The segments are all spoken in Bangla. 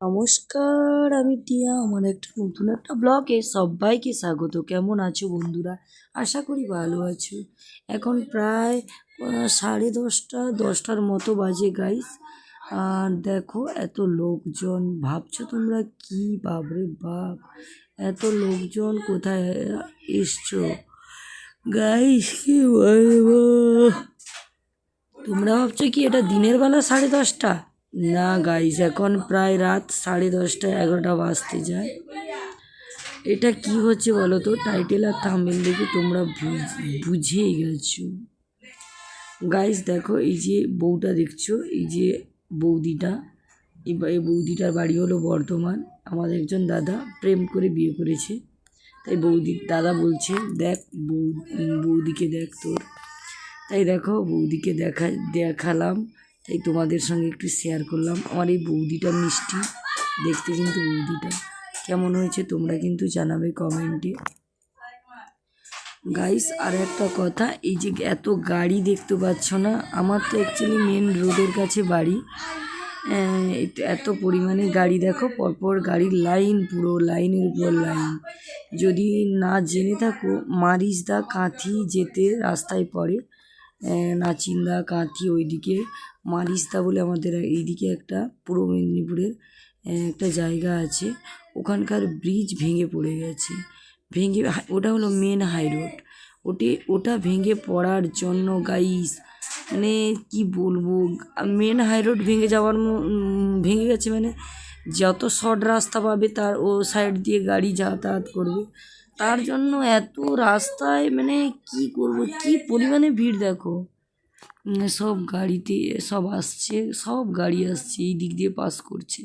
নমস্কার, আমি টিয়া। আমার একটা নতুন একটা ব্লগে সবাইকে স্বাগত। কেমন আছো বন্ধুরা? আশা করি ভালো আছো। এখন প্রায় সাড়ে দশটা, দশটার মতো বাজে গাইস আর দেখো, এত লোকজন। ভাবছ তোমরা কি? বাবরে বাপ! এত লোকজন কোথায় এসছো? গাইস কি বলব? তোমরা ভাবছ কি এটা দিনের বেলা সাড়ে দশটা? না গাইস এখন প্রায় রাত সাড়ে দশটা, এগারোটা বাজতে যায়। এটা কি হচ্ছে বলো তো? টাইটেল আর থাম্বেল দেখে তোমরা বুঝ- বুঝেই গেছো। গাইস দেখো, এই যে বউটা দেখছ, এই যে বৌদিটা এই বৌদিটার বাড়ি হলো বর্ধমান। আমাদের একজন দাদা প্রেম করে বিয়ে করেছে। তাই বৌদি, দাদা বলছে, দেখ বৌ, বৌদিকে দেখ তোর। তাই দেখো, বৌদিকে দেখা, দেখালাম। তাই তোমাদের সঙ্গে একটু শেয়ার করলাম। আমার এই বৌদিটা মিষ্টি। দেখতে কিন্তু বৌদিটা। কেমন হয়েছে তোমরা কিন্তু জানাবে কমেন্টে গাইস আর একটা কথা, এই যে এত গাড়ি দেখতে পাচ্ছ না, আমার তো অ্যাকচুয়ালি মেন রোডের কাছে বাড়ি। এত- পরিমাণে গাড়ি দেখো, পরপর গাড়ির লাইন পুরো লাইনের উপর লাইন যদি না জেনে থাকো, মারিচদা কাঁথি যেতে রাস্তায় পড়ে। নাচিন্দা কাঁথি ওইদিকে মারিস্তা বলে আমাদের এইদিকে একটা, পূর্ব মেদিনীপুরের একটা জায়গা আছে। ওখানকার ব্রিজ ভেঙে পড়ে গেছে। ভেঙে ওটা হলো মেন হাই রোড ওটে, ওটা ভেঙে পড়ার জন্য গাইস মানে কি বলব মেন হাই রোড ভেঙে যাওয়ার ভেঙে গেছে মানে যত শর্ট রাস্তা পাবে তার ও সাইড দিয়ে গাড়ি যাতায়াত করবে। তার জন্য এত রাস্তায় মানে কি করব? কি পরিমাণে ভিড় দেখো? সব গাড়িতে সব আসছে, সব গাড়ি আসছে, এই দিক দিয়ে পাস করছে।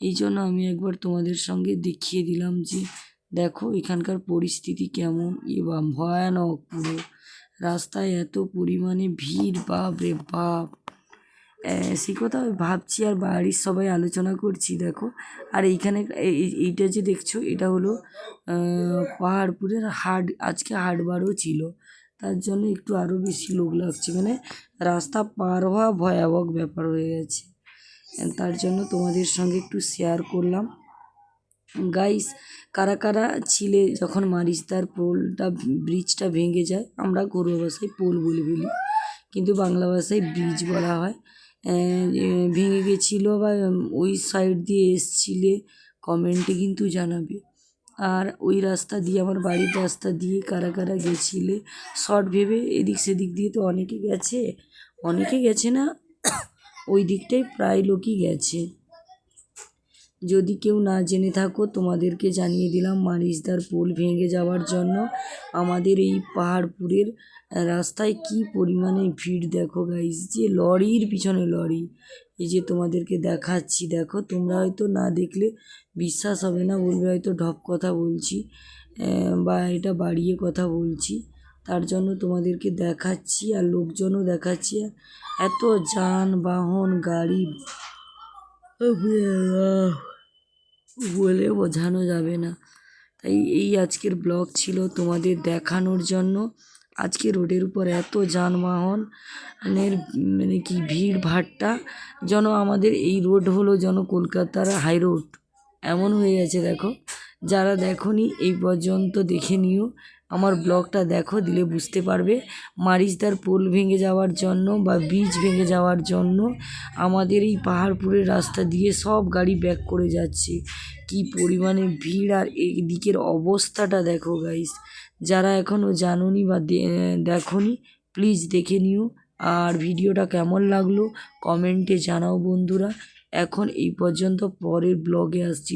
এই জন্য আমি একবার তোমাদের সঙ্গে দেখিয়ে দিলাম যে, দেখো এখানকার পরিস্থিতি কেমন। এবং ভয়ানক পুরো। রাস্তায় এত পরিমাণে ভিড় বাপ রে বাপ। সে কথা ভাবছি আর বাড়ির সবাই আলোচনা করছি, দেখো। আর এইখানে এই- এই- এইটা যে দেখছ, এটা হলো পাহাড়পুরের হাট, আজকে হাটবারও ছিল। তার জন্য একটু আরও বেশি লোক লাগছে মানে রাস্তা পার হওয়া ভয়াবহ ব্যাপার হয়ে গেছে। তার জন্য তোমাদের সঙ্গে একটু শেয়ার করলাম। গাইস কারা কারা ছিলে যখন মারিচদার পোলটা, ব্রিজটা ভেঙে যায়, আমরা ঘরোয়া ভাষায় পোল বলে ফেলি। কিন্তু বাংলা ভাষায় ব্রিজ বলা হয়। ভেঙে গেছিল বা ওই সাইড দিয়ে এসছিলে কমেন্টে কিন্তু জানাবে। আর ওই রাস্তা দিয়ে, আমার বাড়ির রাস্তা দিয়ে কারা কারা গেছিলে শর্ট ভেবে এদিক সেদিক দিয়ে তো অনেকে গেছে। অনেকে গেছে না, ওই দিকটাই প্রায় লোকই গেছে। যদি কেউ না জেনে থাকো, তোমাদেরকে জানিয়ে দিলাম মারিচদার পোল ভেঙে যাওয়ার জন্য আমাদের এই পাহাড়পুরের রাস্তায় কি পরিমাণে ভিড় দেখো গাইস যে লরির পিছনে লরি। এই যে তোমাদেরকে দেখাচ্ছি, দেখো, তোমরা হয়তো না দেখলে বিশ্বাস হবে না, বলবে হয়তো ঢপ কথা বলছি বা এটা বাড়িয়ে কথা বলছি। তার জন্য তোমাদেরকে দেখাচ্ছি আর লোকজনও দেখাচ্ছি। আর এত যানবাহন, গাড়ি। বলে বোঝানো যাবে না। তাই এই আজকের ব্লগ ছিল তোমাদের দেখানোর জন্য। আজকে রোডের উপর এত যানবাহন মানে কি ভিড় ভাট্টা, যেন আমাদের এই রোড হলো যেন কলকাতার হাই রোড। এমন হয়ে গেছে, দেখো। যারা দেখোনি, এই পর্যন্ত দেখে নিও। আমার ব্লগটা দেখো, দিলে বুঝতে পারবে। মারিচদার পোল ভেঙে যাওয়ার জন্য বা ব্রিজ ভেঙে যাওয়ার জন্য আমাদের এই পাহাড়পুরের রাস্তা দিয়ে সব গাড়ি ব্যাক করে যাচ্ছে। কি পরিমাণে ভিড় আর এই দিকের অবস্থাটা দেখো গাইস যারা এখনও জানোনি বা দেখোনি প্লিজ দেখে নিও। আর ভিডিওটা কেমন লাগল কমেন্টে জানাও বন্ধুরা। এখন এই পর্যন্ত পরের ব্লগে আসছি।